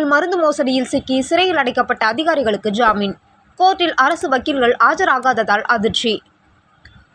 மருந்து மோசடியில் சிக்கி சிறையில் அடைக்கப்பட்ட அதிகாரிகளுக்கு ஜாமீன். கோர்ட்டில் அரசு வக்கீல்கள் ஆஜராகாததால் அதிர்ச்சி.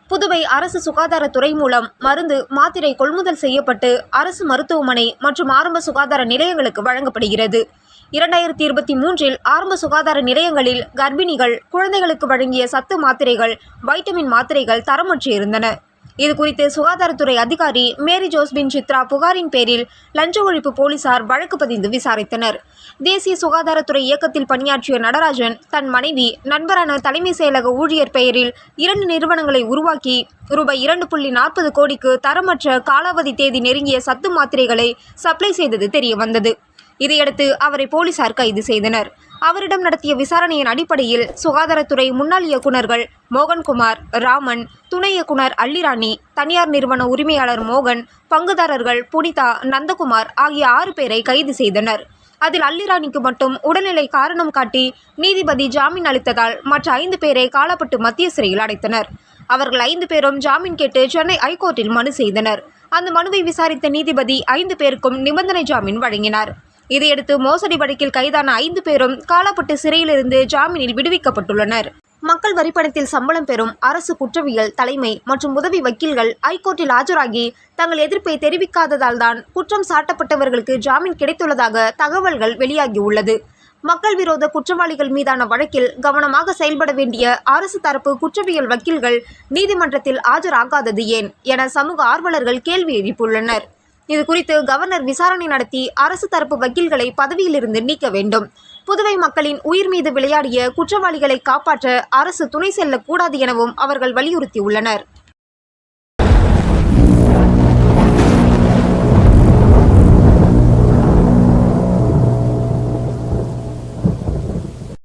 புதுவை அரசு சுகாதாரத்துறை மூலம் மருந்து மாத்திரை கொள்முதல் செய்யப்பட்டு அரசு மருத்துவமனை மற்றும் ஆரம்ப சுகாதார நிலையங்களுக்கு வழங்கப்படுகிறது. இரண்டாயிரத்தி இருபத்தி மூன்றில் ஆரம்ப சுகாதார நிலையங்களில் கர்ப்பிணிகள் குழந்தைகளுக்கு வழங்கிய சத்து மாத்திரைகள் வைட்டமின் மாத்திரைகள் தரமற்று இருந்தன இது குறித்து சுகாதாரத்துறை அதிகாரி மேரி ஜோஸ்பின் சித்ரா புகாரின் பேரில் லஞ்ச ஒழிப்பு போலீசார் வழக்கு பதிந்து விசாரித்தனர். தேசிய சுகாதாரத்துறை இயக்கத்தில் பணியாற்றிய நடராஜன் தன் மனைவி நண்பரான தலைமை செயலக ஊழியர் பெயரில் இரண்டு நிறுவனங்களை உருவாக்கி ரூபாய் இரண்டு புள்ளி நாற்பது கோடிக்கு தரமற்ற காலாவதி தேதி நெருங்கிய சத்து மாத்திரைகளை சப்ளை செய்தது தெரியவந்தது. இதையடுத்து அவரை போலீசார் கைது செய்தனர். அவரிடம் நடத்திய விசாரணையின் அடிப்படையில் சுகாதாரத்துறை முன்னாள் இயக்குநர்கள் மோகன்குமார் ராமன் துணை இயக்குனர் அள்ளிராணி தனியார் நிறுவன உரிமையாளர் மோகன் பங்குதாரர்கள் புனிதா நந்தகுமார் ஆகிய ஆறு பேரை கைது செய்தனர். அதில் அல்லிராணிக்கு மட்டும் உடல்நிலை காரணம் காட்டி நீதிபதி ஜாமீன் அளித்ததால் மற்ற ஐந்து பேரை காலப்பட்டு மத்திய சிறையில் அடைத்தனர். அவர்கள் ஐந்து பேரும் ஜாமீன் கேட்டு சென்னை ஐகோர்ட்டில் மனு செய்தனர். அந்த மனுவை விசாரித்த நீதிபதி ஐந்து பேருக்கும் நிபந்தனை ஜாமீன் வழங்கினார். இதையடுத்து மோசடி வழக்கில் கைதான ஐந்து பேரும் காலாப்பட்டு சிறையிலிருந்து ஜாமீனில் விடுவிக்கப்பட்டுள்ளனர். மக்கள் வரிப்பணத்தில் சம்பளம் பெறும் அரசு குற்றவியல் தலைமை மற்றும் உதவி வக்கீல்கள் ஐகோர்ட்டில் ஆஜராகி தங்கள் எதிர்ப்பை தெரிவிக்காததால் தான் குற்றம் சாட்டப்பட்டவர்களுக்கு ஜாமீன் கிடைத்துள்ளதாக தகவல்கள் வெளியாகியுள்ளது. மக்கள் விரோத குற்றவாளிகள் மீதான வழக்கில் கவனமாக செயல்பட வேண்டிய அரசு தரப்பு குற்றவியல் வக்கீல்கள் நீதிமன்றத்தில் ஆஜராகாதது ஏன் என சமூக ஆர்வலர்கள் கேள்வி எழுப்பியுள்ளனர். இது குறித்து கவர்னர் விசாரணை நடத்தி அரசு தரப்பு வக்கீல்களை பதவியிலிருந்து நீக்க வேண்டும். புதுவை மக்களின் உயிர் மீது விளையாடிய குற்றவாளிகளை காப்பாற்ற அரசு துணை செல்லக்கூடாது எனவும் அவர்கள் வலியுறுத்தியுள்ளனர்.